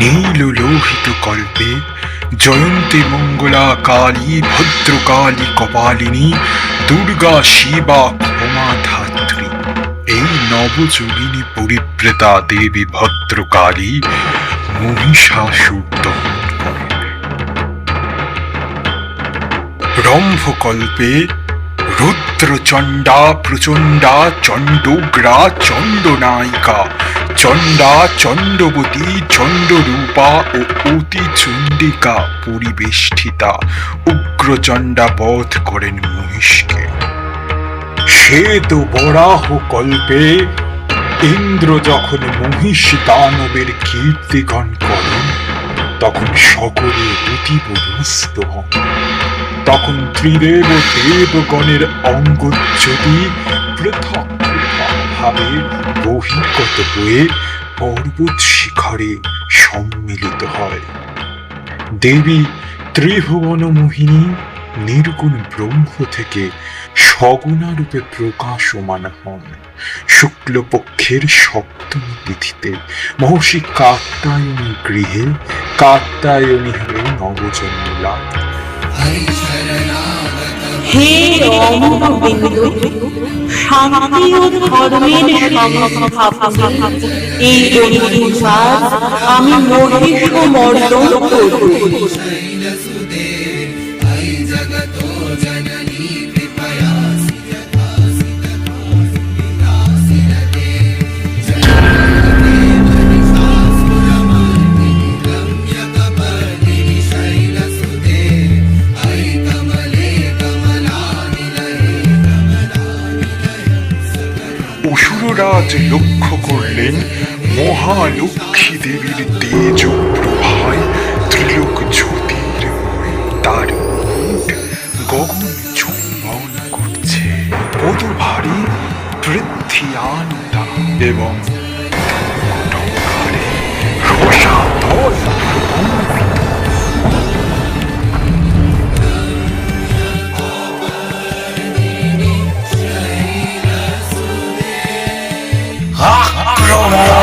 নীল লোহিত কল্পে জয়ন্তী মঙ্গলা কালী ভদ্রকালী কপালিনী দুর্গা শিবা এই নবযোগিনী পরিপ্রেতা দেবী ভদ্রকালী মহিষাসুর দমন রম্ভকল্পে রুদ্রচণ্ডা, প্রচণ্ডা, চণ্ডোগ্রা, চণ্ডনায়িকা, চণ্ডা, চণ্ডবতী, চণ্ডরূপা ও অতি চণ্ডিকা পরিবেষ্টিতা উগ্রচণ্ডা বধ করেন মহিষকে শ্বেত বরাহ কল্পে ইন্দ্র যখন মহিষ দানবের কীর্তিগণ করেন, তখন সকলে অতিবরুষ্ট হন। তখন ত্রিদেব দেবগণের অঙ্গজ্যোতি পৃথক পৃথক ভাবে বহির্গত হয়ে পর্বত শিখরে সম্মিলিত হয়। দেবী ত্রিভুবন মোহিনী নির্গুণ ব্রহ্ম থেকে সগুণা রূপে প্রকাশমান হন। শুক্লপক্ষের সপ্তমী তিথিতে মহর্ষি কাত্তায়নী গৃহে কাত্তায়নী হয়ে নবজন্ম লাভ। হে অমরবিন্দু শান্তি ও ধর্মের এই অধিকার আমি মহিষ মর্দন করব। অসুররাজ লক্ষ্য করলেন মহালক্ষ্মী দেবীর তেজ প্রভায় ত্রিলোক জ্যোতির তার গগন চুম্বন করছে। পদভারী পৃথ্বীয়ানতা এবং টঙ্কারে রসাতল Come on.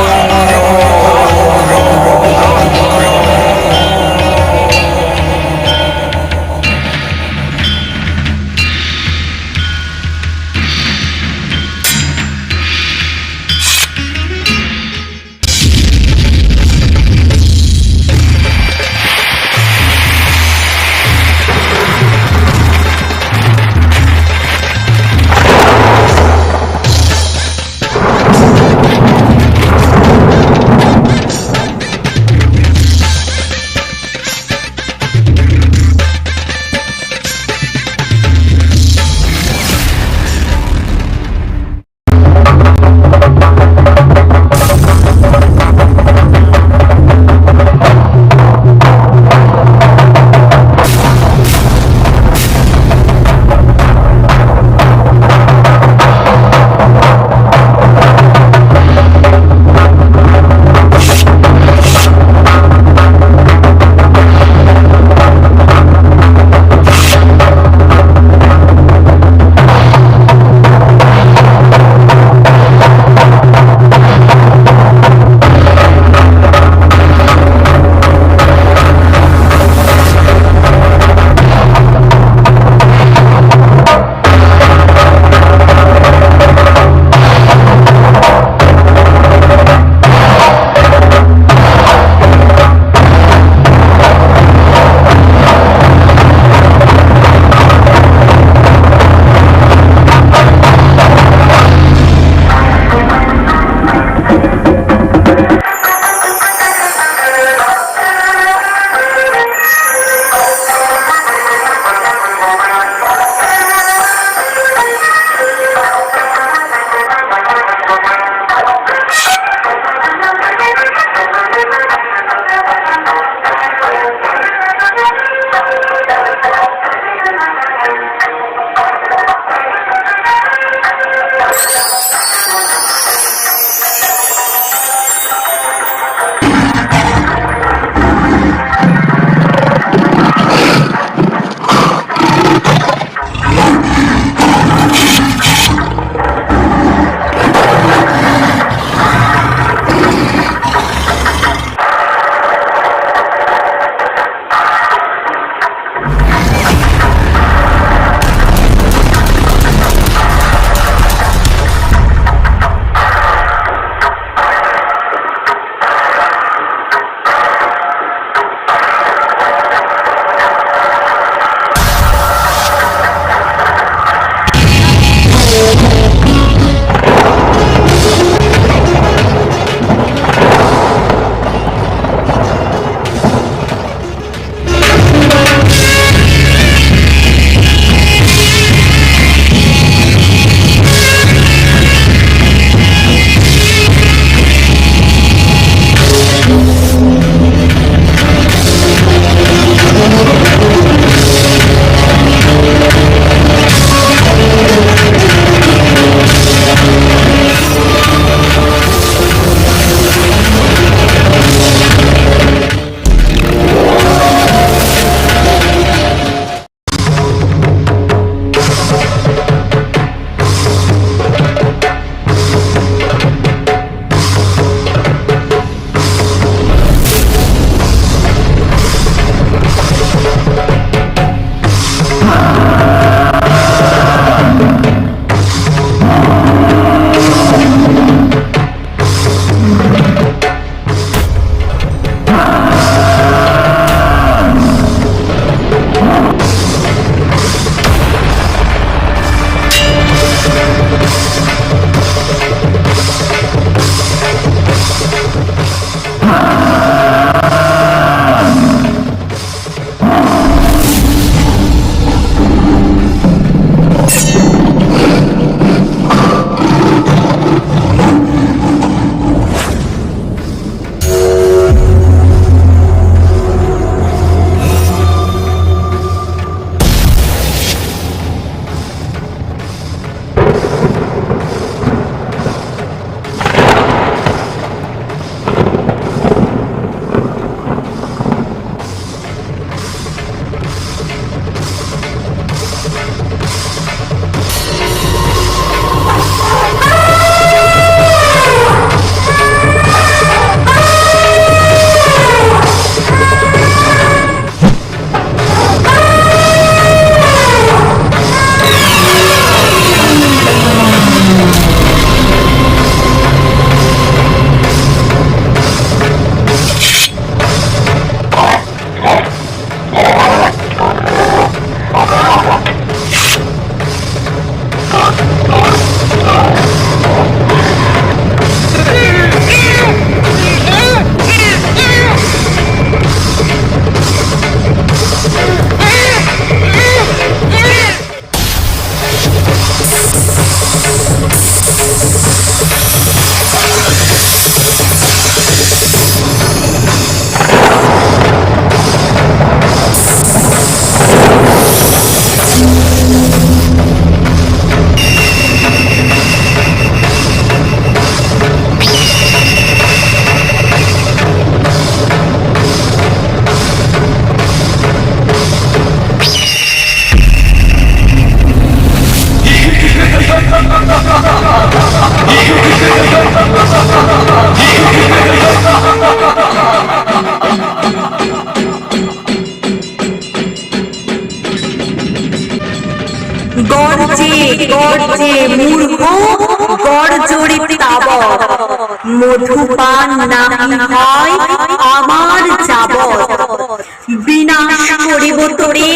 তোরে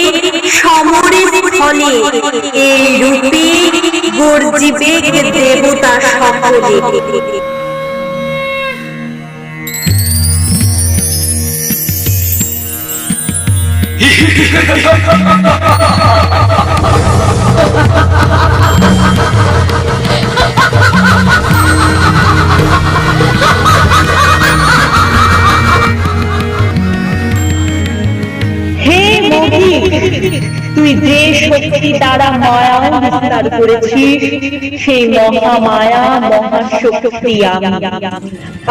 সমরের ফলে এই রূপে গর্জিবে দেবতা সকলে। হে মোহি তুই যে শক্তি দ্বারা মায়া বিস্তার করেছিস, সেই মহামায়া, মহাশক্তি আমি।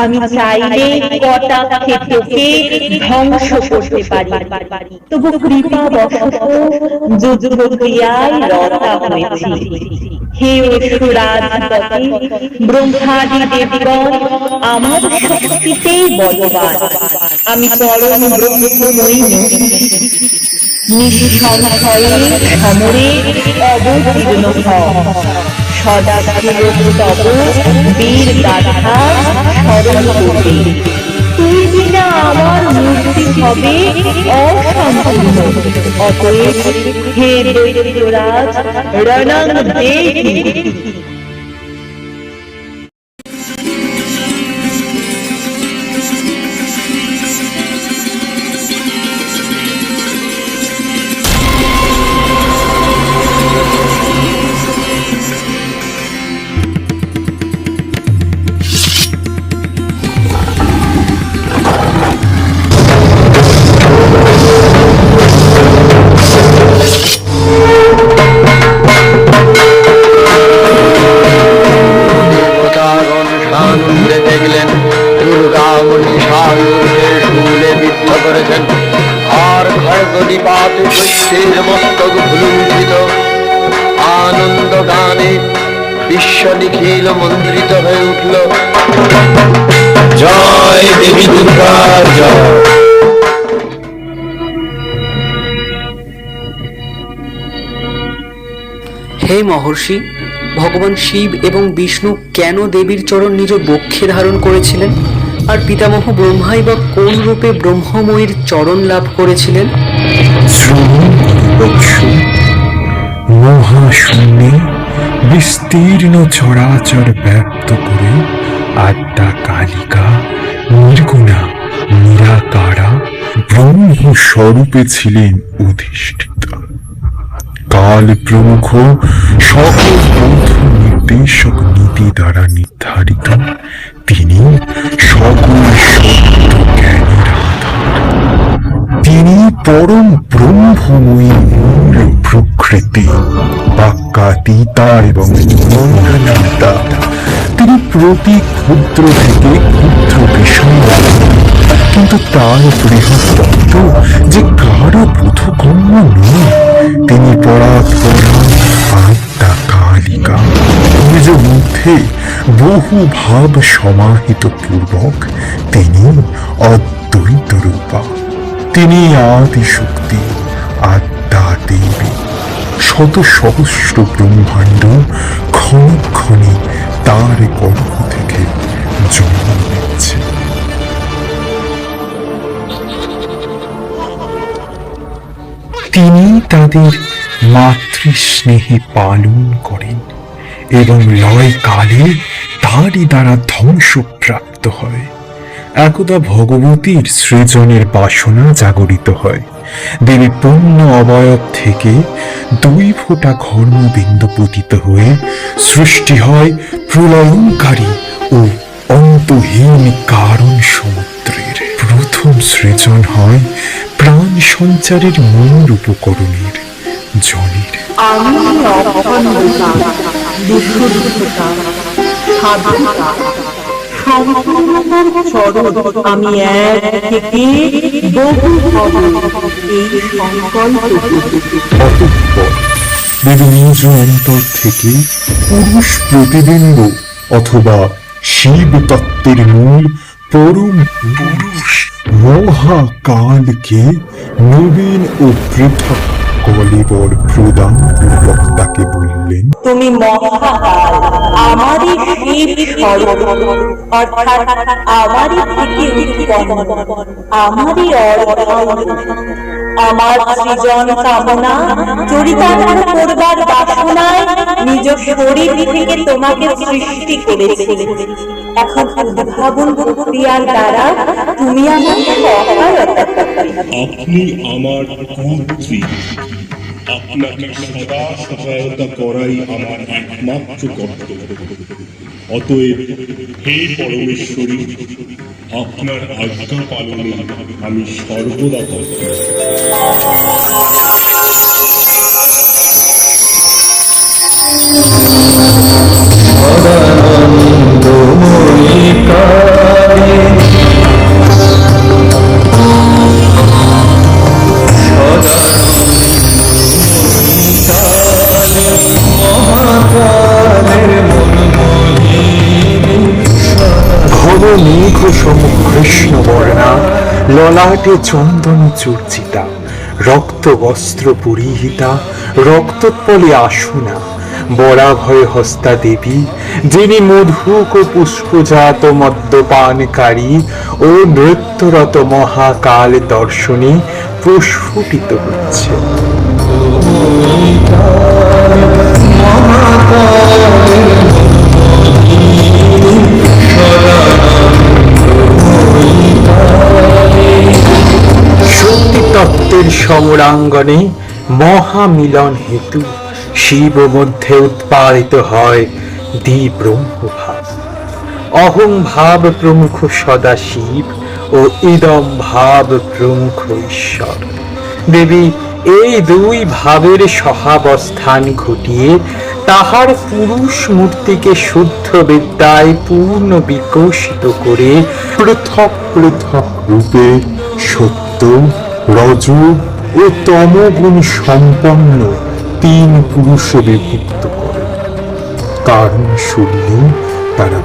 আমি চাইলে কটা ক্ষেত্রকে ধ্বংস করতে পারি। তবু কৃপা বশত যুদ্ধ হয়েছি। হে ব্রহ্মাদি দেবগণ, আমার শক্তিতেই বলবান। আমি ব্রহ্মময়ী নিঃসংশয়ে সমরে অবতীর্ণ সদা তব বীর গাথা স্মরণ করবে তুই বিনা আমার মূর্তি হবে অসম্পূর্ণ অতএব হে দৈত্যরাজ রণং দেহি হে মহর্ষি, ভগবান শিব এবং বিষ্ণু কেন দেবীর চরণ নিজ বক্ষে ধারণ করেছিলেন? আর পিতামহ ব্রহ্মাই বা কোন রূপে ব্রহ্মময়ীর চরণ লাভ করেছিলেন? মহাশূন্যে বিস্তীর্ণ চরাচর ব্যক্ত করে আদ্যা কালিকা, নির্গুণা, নিরাকারা ব্রহ্ম স্বরূপে ছিলেন অধিষ্ঠিতা কাল প্রমুখ সকল পথ নির্দেশক নীতি দ্বারা নির্ধারিত। তিনি সকল সত্য জ্ঞানের তিনি পরম ব্রহ্মময়ী মূল প্রকৃতি, বাক্যাতীতা এবং মন্ত্রণাতা তিনি প্রতি ক্ষুদ্র থেকে ক্ষুদ্র বিষয় কিন্তু তার বৃহত্তত্ব যে কারও বোধগম্য নয়। তিনি কালিকা নিজ মধ্যে বহু ভাব সমাহিত পূর্বক তিনি অদ্বৈত রূপা। তিনি আদি শক্তি আত্মা দেবী, শত সহস্র ব্রহ্মাণ্ড ক্ষণে ক্ষণে তার গর্ভ থেকে জন্ম নিচ্ছে। তিনি তাদের মাতৃস্নেহে পালন করেন এবং লয় কালে তারই দ্বারা ধ্বংসপ্রাপ্ত হয়। একদা ভগবতীর সৃজনের বাসনা জাগরিত হয়। দেবী পূর্ণ অবয়ব থেকে দুই ফোঁটা ঘর্মবিন্দু পতিত হয়ে সৃষ্টি হয় প্রলয়ঙ্কারী ও অন্তহীন কারণ সমুদ্রের প্রথম সৃজন হয় প্রাণ সঞ্চারের মূল উপকরণের জলের আমি অখণ্ডতা বিশুদ্ধতা সাধুতা। সম্পূর্ণতার চরণ আমি এক থেকে বহু এই সংকল্প। অন্তর থেকে পুরুষ প্রতিবিম্ব অথবা শিব তত্ত্বের মূল পরম পুরুষ মহাকালকে নবীন ও পৃথক কলিবর প্রদান পূর্বক তাকে বললেন, তুমি মহাকাল, আমারই শিব স্বরূপ অর্থাৎ আমারই থেকে উৎপন্ন আমারই অর্ধাঙ্গ আমার সৃজন কামনা, চরিতার্থ করবার বাসনায় নিজ শরীর থেকে তোমাকে সৃষ্টি করেছি। এখন উদ্ভাবন প্রক্রিয়ার দ্বারা তুমি আমার সহায়তা আপনি আমার কর্ত্রী আপনাকে সদা সহায়তা করাই আমার একমাত্র কর্তব্য। অতএব হে পরমেশ্বরী আপনার আজ্ঞা পালনে আমি সর্বদা সম কৃষ্ণ বর্ণা ললাটে চন্দন চূর্চিতা রক্ত বস্ত্র পরিহিতা রক্তোৎপলে আসুনা বরাভয় হস্তা দেবী, যিনি মধুক ও পুষ্পজাত মদ্যপানকারী ও নৃত্যরত মহাকাল দর্শনে প্রস্ফুটিত হচ্ছে। শক্তি তত্ত্বের সমরাঙ্গনে মহামিলন হেতু শিব মধ্যে উৎপাদিত হয় দি ব্রহ্মভাব অহং ভাব প্রমুখ সদা শিব ও ইদম ভাব প্রমুখ ঈশ্বর। দেবী, এই দুই ভাবের সহাবস্থান ঘটিয়ে তাহার পুরুষ মূর্তিকে শুদ্ধ বিদ্যায় পূর্ণ বিকশিত করে পৃথক পৃথক রূপে সত্য, রজ ও তমগুণ সম্পন্ন তিন পুরুষে বিভক্ত করে। কারণ শুনলে তারা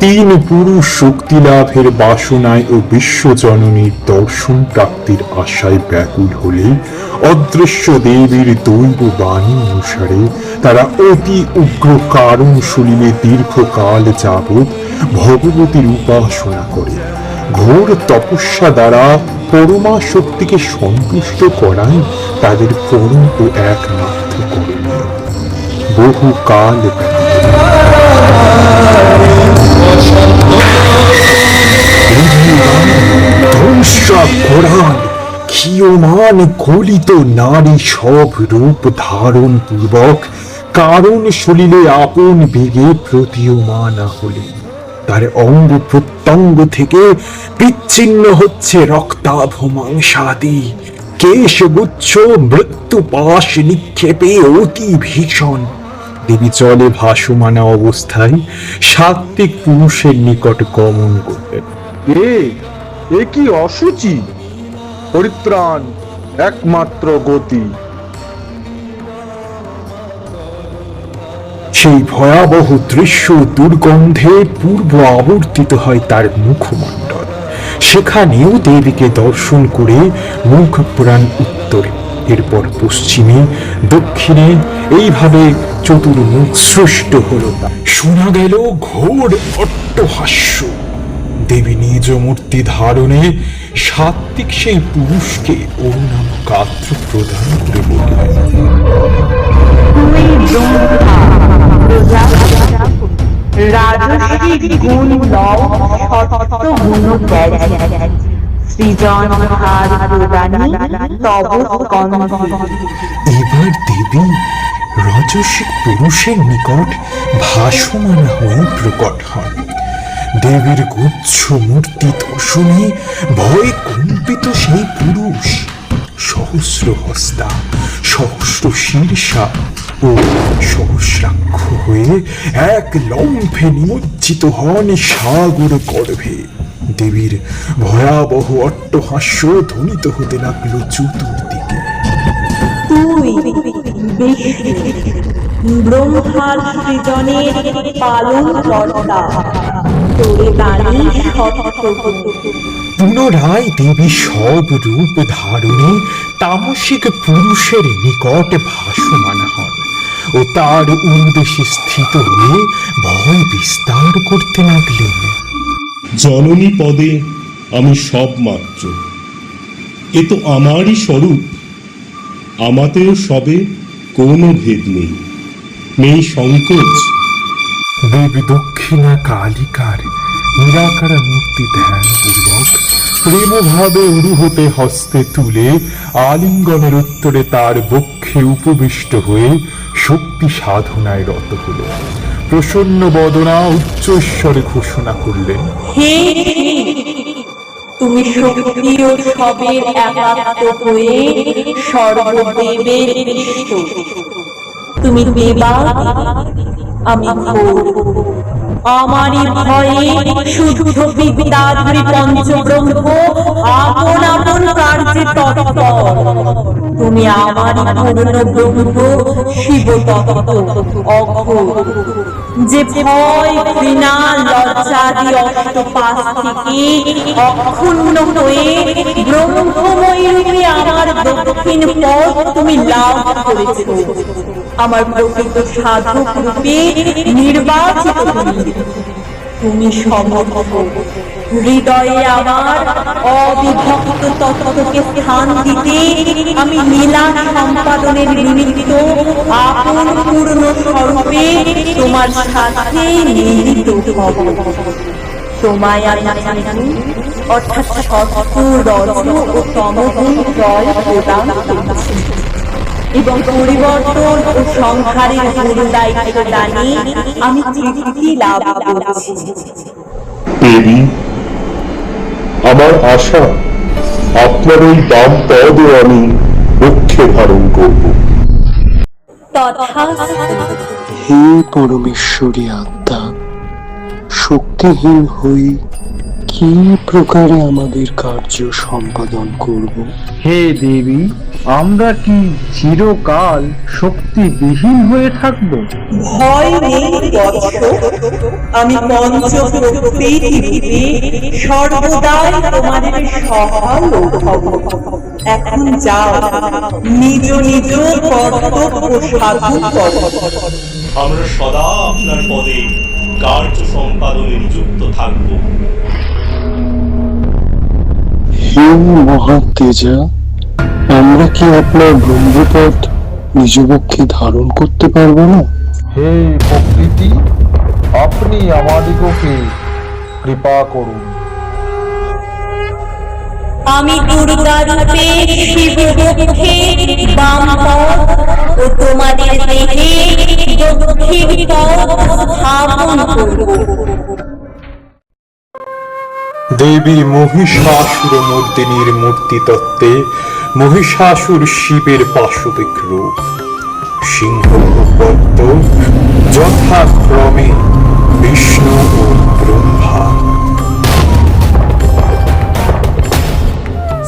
তিন পুরুষ শক্তি লাভের বাসনায় ও বিশ্বজননীর দর্শন প্রাপ্তির আশায় ব্যাকুল হলে অদৃশ্য দেবীর দৈব বাণী অনুসারে তারা অতি উগ্র কারণ শুনিলে দীর্ঘকাল যাবৎ ভগবতীর উপাসনা করে ঘোর তপস্যা দ্বারা পরমা শক্তিকে সন্তুষ্ট করাই তাদের পরম ও একমাত্র করণীয় বহু কাল কোরআন ক্ষীয়মান গলিত নারী সব রূপ ধারণ পূর্বক কারণ সলিলে আপন বেগে প্রতীয়মান হলে। তার অঙ্গ প্রত্যঙ্গ থেকে বিচ্ছিন্ন হচ্ছে রক্তাভ মাংসাদি কেশগুচ্ছ মৃত্যু পাশ নিক্ষেপে অতি ভীষণ। দেবী চলে ভাসমানা অবস্থায় সাত্বিক পুরুষের নিকট গমন করলেন। এ কি অসুচি? পরিত্রাণ একমাত্র গতি। সেই ভয়াবহ দৃশ্য দুর্গন্ধে পূর্ব আবর্তিত হয় তার মুখমণ্ডল। সেখানেও দেবীকে দর্শন করে মুখ পুরাণ উত্তরে, এরপর পশ্চিমে, দক্ষিণে, এইভাবে চতুর্মুখ সৃষ্ট হলো। শোনা গেল ঘোর অট্টহাস্য। দেবী নিজ মূর্তি ধারণে সাত্বিক সেই পুরুষকে অরুণাম গাত্র প্রদান করে বললেন গুণ লও সত্য গুণ এবার দেবী রজসিক পুরুষের নিকট ভাসমান হয়ে প্রকট হন। দেবীর গুচ্ছ মূর্তি দর্শনে ভয়ে কম্পিত সেই পুরুষ। সহস্র হস্তা, সহস্র শীর্ষা ও সহস্রাক্ষ হয়ে এক লম্ফে নিমজ্জিত হন সাগর গর্ভে। দেবীর ভয়াবহ অট্টহাস্য ধ্বনিত হতে লাগল চতুর্দিকে। ব্রহ্মার সৃজনের পালন কর্তা পুনরায় দেবী সব রূপ ধারণে তামসিক পুরুষের নিকট ভাসমান হন ও তার উদ্দেশ্যে স্থিত হয়ে ভয় বিস্তার করতে লাগলেন। জননী পদে আমি সব মাত্র এ তো আমারই স্বরূপ। আমাতেও সবে কোনো ভেদ নেই। নেই সংকোচ দেবী দক্ষিণা কালিকার নিরাকার মূর্তি ধ্যানপূর্বক প্রেমভাবে উরু হতে হস্তে তুলে আলিঙ্গনের উত্তরে তার বক্ষে উপবিষ্ট হয়ে শক্তি সাধনায় রত হল প্রসন্ন বদনা উচ্চস্বরে ঘোষণা করলেন, হে তুমি শক্তি ও সবের একাত্ম হয়ে সর্বদেবের তুমি দেবা আমি আমারই ভয়ে শুদ্ধ বিদ্যাধারী পঞ্চব্রহ্ম আপন আপন কার্যে তৎপর। তুমি আমারই পূর্ণ ব্রহ্ম শিব তত্ত্ব যে ভয় ঘৃণা লজ্জাদি অষ্টপাশ থেকে অক্ষুণ্ণ হয়ে ব্রহ্মময়ী রূপে আমার দক্ষিণ পথ তুমি লাভ করেছ। আমার প্রকৃত সাধক রূপে নির্বাচিত। তুমি। সমর্থ হৃদয়ে আমার অবিভক্ত তত্ত্বকে স্থান দিতে আমি লীলা সম্পাদনের নিমিত্ত আপন পূর্ণ স্বরূপে তোমার সাথে মিলিত হব। তোমায় আমি অর্থাৎ সত্য রজ ও তমগুণ জয় প্রদান করছি। এবং পরিবর্তন ও সংহারের গুরু দায়িত্ব দানে আমি তৃপ্তি লাভ করছি। আমার আশা আপনার ওই বাম পদও আমি মুখ্যে ধারণ করব। হে পরমেশ্বরী আত্মা শক্তিহীন হই কি প্রকারে আমাদের কার্য সম্পাদন করব? হে দেবী আমরা কি চিরকাল শক্তিবিহীন হয়ে থাকব? ভয় নেই বৎস। আমি পঞ্চ প্রকৃতিরূপে সর্বদাই তোমাদের সহায় হব এখন যাও নিজ নিজ কর্তব্য সাধন করো। আমরা সদা আপনার পদে কার্য সম্পাদনে নিযুক্ত থাকব। হে মহাতেজা আমরা কি আপনার ব্রহ্মপদ নিজ পক্ষে ধারণ করতে পারব না? হে প্রকৃতি আপনি আমাদিগকে কৃপা করুন। আমি দুর্গা রূপে শিব পক্ষে বাম পদ ও তোমাদের দেহে দক্ষিণ পদ স্থাপন করব। দেবী মহিষাসুর মর্দিনীর মূর্তি তত্ত্বে মহিষাসুর শিবের পাশবিক রূপ। সিংহ পদ্ম যথাক্রমে বিষ্ণু ও ব্রহ্মা।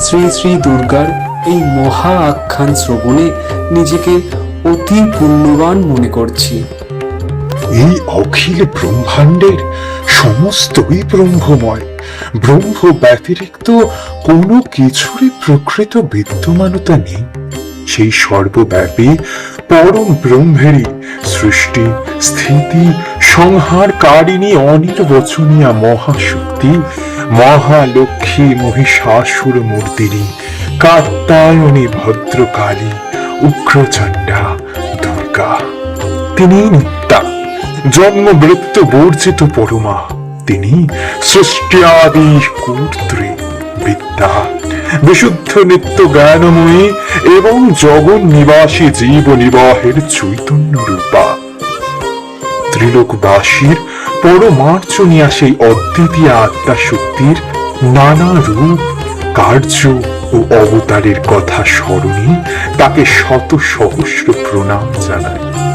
শ্রী শ্রী দুর্গার এই মহা আখ্যান শ্রবণে নিজেকে অতি পুণ্যবান মনে করছি। এই অখিল ব্রহ্মাণ্ডের সমস্তই ব্রহ্মময়। ব্রহ্ম ব্যতিরিক্ত কোনো কিছুরই প্রকৃত বিদ্যমানতা নেই। সেই সর্বব্যাপী পরম ব্রহ্মেরই সৃষ্টি, স্থিতি, সংহারকারিণী অনির্বচনীয় মহাশক্তি, মহালক্ষ্মী মহিষাসুর মূর্তিনী কাত্তায়নী ভদ্রকালী, উগ্রচণ্ডা, দুর্গা। তিনি নিত্যা জন্ম মৃত্যু বর্জিত পরমা। তিনি সৃষ্টিয়াদি কর্ত্রী বিদ্যা, বিশুদ্ধ নিত্য জ্ঞানময়ী এবং জগন নিবাসী জীব নিবাহের চৈতন্য রূপা। ত্রিলোকবাসীর পরমার্চনিয়া সেই অদ্বিতীয় আত্মা শক্তির নানা রূপ, কার্য ও অবতারের কথা স্মরণে তাকে শত সহস্র প্রণাম জানায়।